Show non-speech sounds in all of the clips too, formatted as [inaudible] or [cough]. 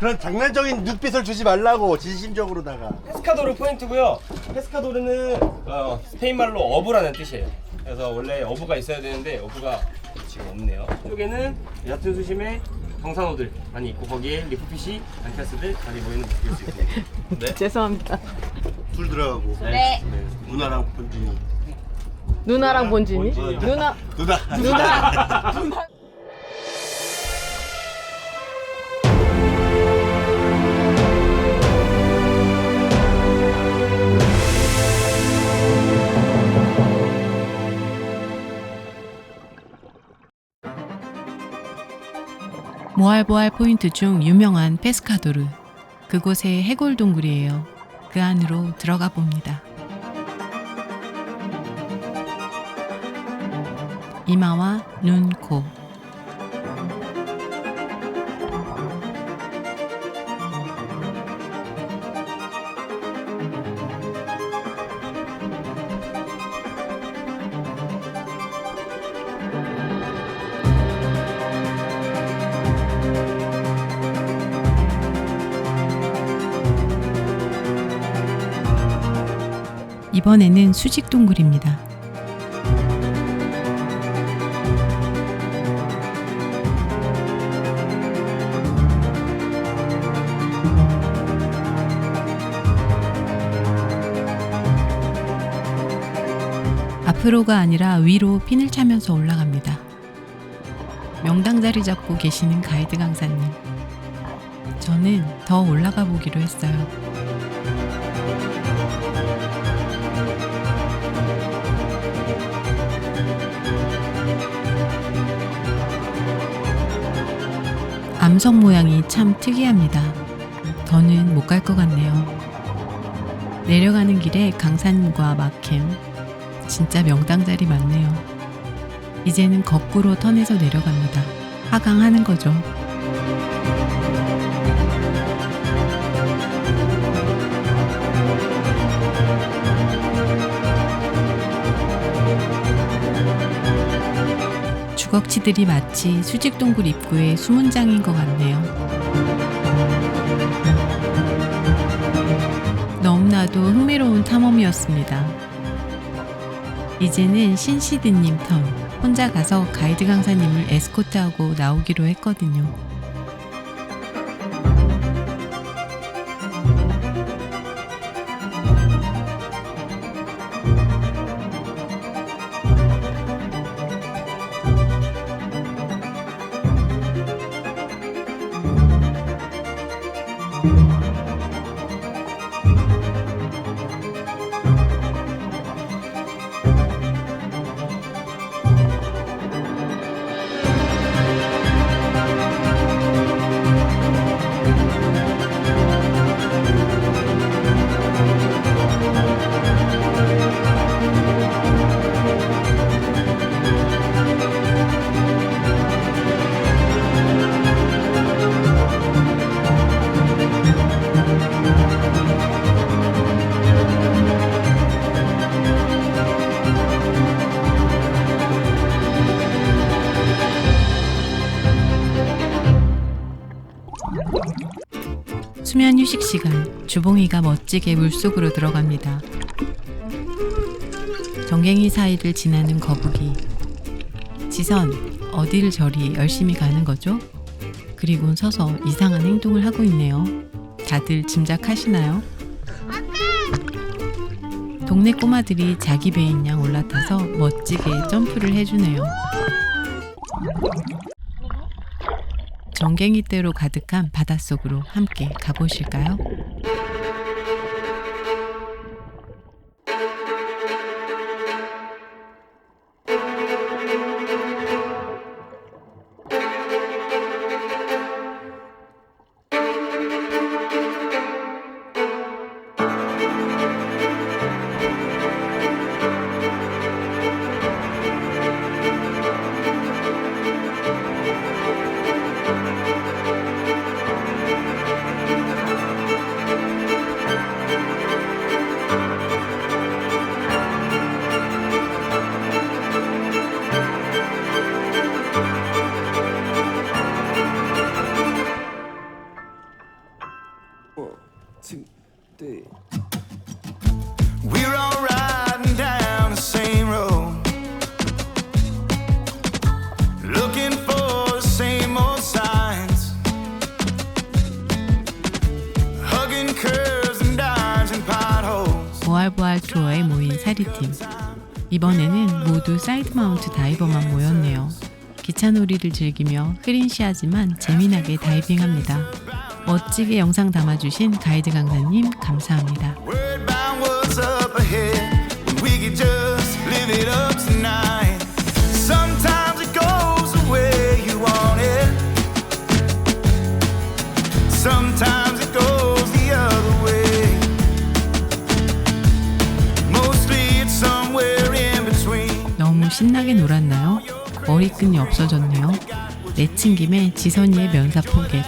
그런 장난적인 눈빛을 주지 말라고 진심적으로다가 페스카도르 포인트고요. 페스카도르는 어, 스페인 말로 어부라는 뜻이에요. 그래서 원래 어부가 있어야 되는데 어부가 지금 없네요. 이쪽에는 얕은 수심에 경산어들 많이 있고 거기에 리프피시, 안카스들 많이 모이는 모습일 수 있습니다. [laughs] 죄송합니다. 둘 들어가고 네. 누나랑 본진이 누나랑 본진이? 본진이. 누나 누나 누나 [laughs] [laughs] 모알보알 포인트 중 유명한 페스카도르. 그곳의 해골 동굴이에요. 그 안으로 들어가 봅니다. 이마와 눈, 코. 이번에는 수직 동굴입니다. 앞으로가 아니라 위로 핀을 차면서 올라갑니다. 명당 자리 잡고 계시는 가이드 강사님. 저는 더 올라가 보기로 했어요. 암석 모양이 참 특이합니다. 더는 못 갈 것 같네요. 내려가는 길에 강사님과 막캠. 진짜 명당 자리 맞네요. 이제는 거꾸로 턴해서 내려갑니다. 하강하는 거죠. 주걱치들이 마치 수직동굴 입구의 수문장인 것 같네요. 너무나도 흥미로운 탐험이었습니다. 이제는 신시드님 턴. 혼자 가서 가이드 강사님을 에스코트하고 나오기로 했거든요. 시간, 주봉이가 멋지게 물속으로 들어갑니다. 정갱이 사이를 지나는 거북이. 지선, 어디를 저리 열심히 가는 거죠? 그리곤 서서 이상한 행동을 하고 있네요. 다들 짐작하시나요? 동네 꼬마들이 자기 배인 양 올라타서 멋지게 점프를 해주네요. 정갱이대로 가득한 바닷속으로 함께 가보실까요? 보알보알 투어에 모인 사리팀. 이번에는 모두 사이드 마운트 다이버만 모였네요. 기차놀이를 즐기며 흐린시하지만 재미나게 다이빙합니다. 멋지게 영상 담아주신 가이드 강사님 감사합니다. 신나게 놀았나요? 머리끈이 없어졌네요. 내친 김에 지선이의 면사 포개.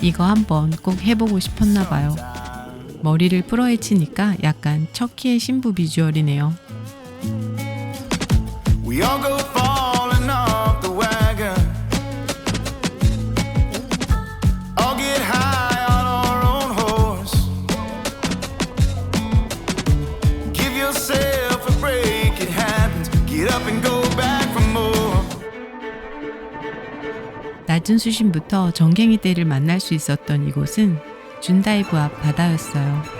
이거 한번 꼭 해보고 싶었나 봐요. 머리를 풀어헤치니까 약간 척키의 신부 비주얼이네요. 낮은 수심부터 정갱이 떼를 만날 수 있었던 이곳은 준다이브 앞 바다였어요.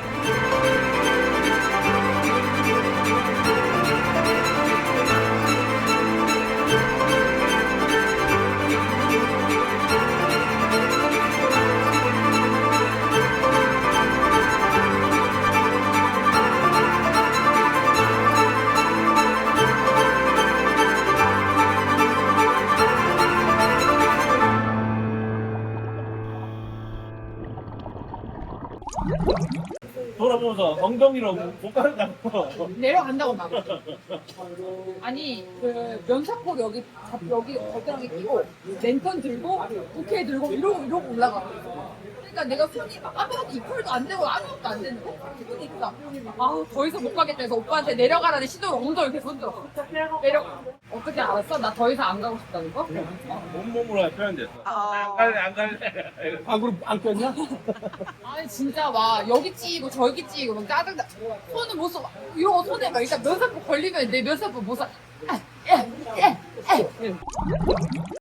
돌아보면서 엉덩이로 못 가는다고. 내려간다고 막. 아니 그 면사포 여기 잡 여기 겨드랑이 끼고 랜턴 들고 부케 들고 이러고 이러고 올라가. 그러니까 내가 손이 아무것도 이퀄도 안 되고 아무것도 안 되는데 기분이 있다. 아더 이상 못 가겠다 해서 오빠한테 내려가라는 시도를 엉덩이 이렇게 손들어. 내려. 어떻게 알았어? 나 더 이상 안 가고 싶다는 거? 온몸으로 표현됐어. 안 갈래, 안 갈래. 아, 그럼 안 꼈냐? [laughs] 아니 진짜 막 여기 찌고 저기 찌고 막 짜증나. 손을 못 써. 이러고 손에 막 일단 면사포 걸리면 내 면사포 못 써. 아, 예, 예, 예.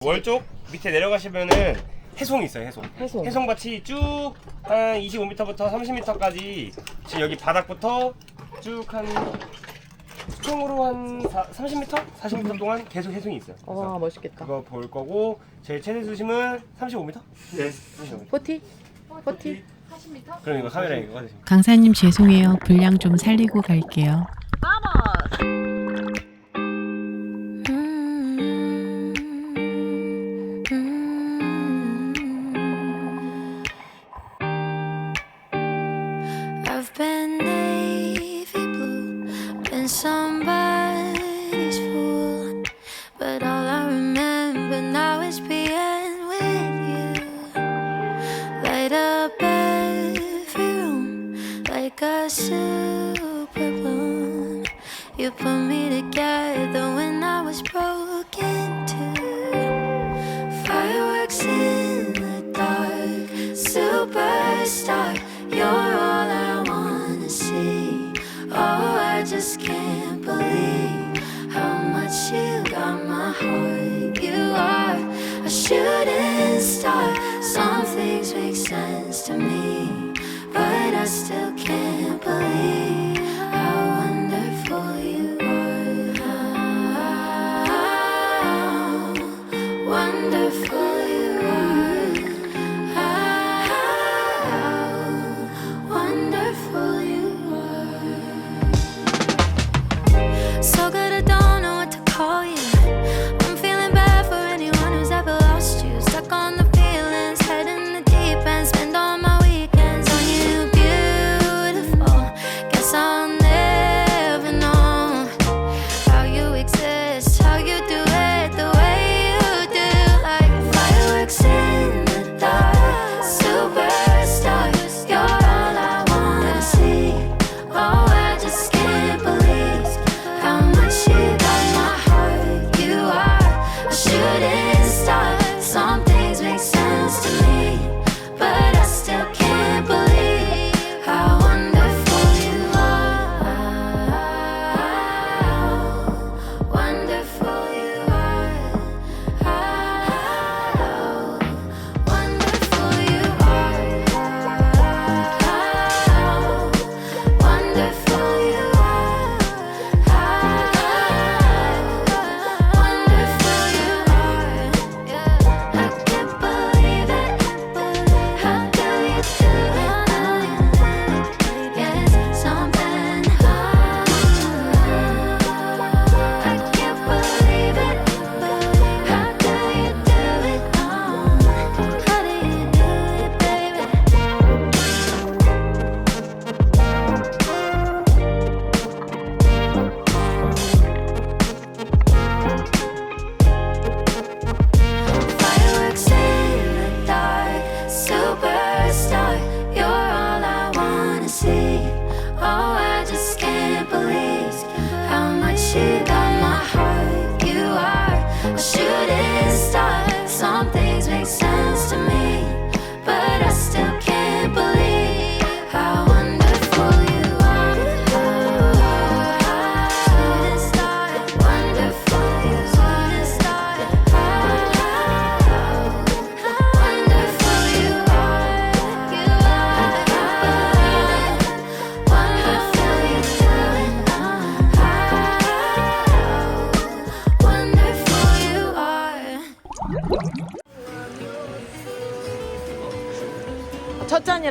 월쪽 밑에 내려가시면은 해송이 있어요 해송 해송. 해송밭이 쭉 한 25m부터 30m까지 지금 여기 바닥부터 쭉 한 총으로 한 30m? 40m 동안 계속 해송이 있어요 그래서 와 멋있겠다. 그거 볼 거고 제일 최대 수심은 35m? 네 35m 포티? 포티? 그럼 이거 카메라에 이거 꺼주세요 강사님 죄송해요. 분량 좀 살리고 갈게요. I've somebody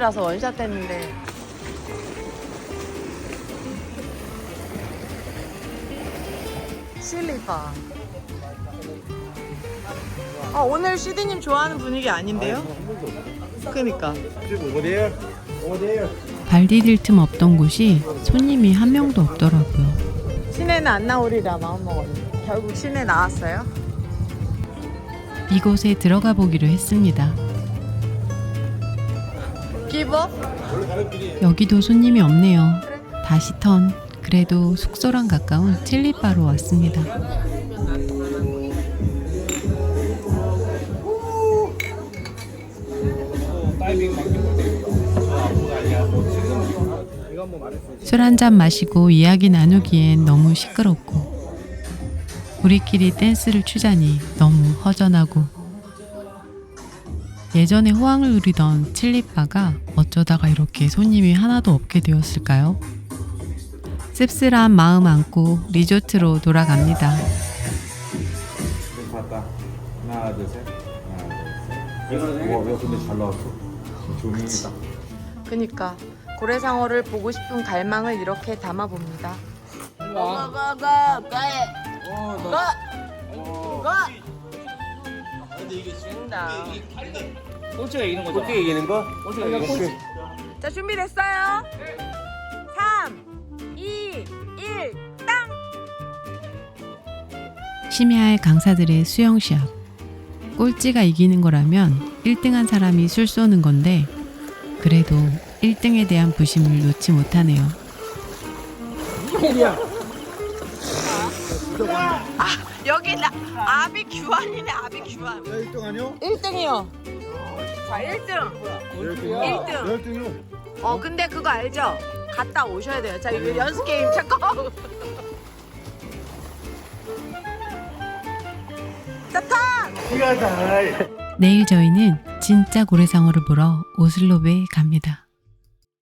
첫 잔이라서 원샷 했는데 실리바 아 오늘 시디님 좋아하는 분위기 아닌데요? 그니까 오데요. 오데요. 발 디딜 틈 없던 곳이 손님이 한 명도 없더라고요. 시내는 안 나오리라 마음먹었는데 결국 시내 나왔어요? 이곳에 들어가 보기로 했습니다. 기버? 여기도 손님이 없네요. 다시 턴. 그래도 숙소랑 가까운 칠리바로 왔습니다. 술 한 잔 마시고 이야기 나누기엔 너무 시끄럽고 우리끼리 댄스를 추자니 너무 허전하고 예전에 호황을 누리던 칠리바가 어쩌다가 이렇게 손님이 하나도 없게 되었을까요? 씁쓸한 마음 안고 리조트로 돌아갑니다. 봤다. 하나, 둘, 셋. 하나, 둘, 셋. 와, 왜 근데 잘 나왔어? 조명이 딱. 그니까 고래상어를 보고 싶은 갈망을 이렇게 담아봅니다. 꼴찌가 이기는 거죠? 어떻게 이기는 거? 꼴찌가 이기는 거죠? 자 준비됐어요? 3, 2, 1, 땅! 심야의 강사들의 수영 시합. 꼴찌가 이기는 거라면 1등한 사람이 술 쏘는 건데 그래도 1등에 대한 부심을 놓지 못하네요. 여기 나 아비 규환이네 아비 규환. 1등 아니요? 1등이요. 자 1등. 1등이요? 1등. 1등이요? 어 근데 그거 알죠? 갔다 오셔야 돼요. 자 이거 연습 게임 잠깐. 이거다. 내일 저희는 진짜 고래상어를 보러 오슬로베에 갑니다.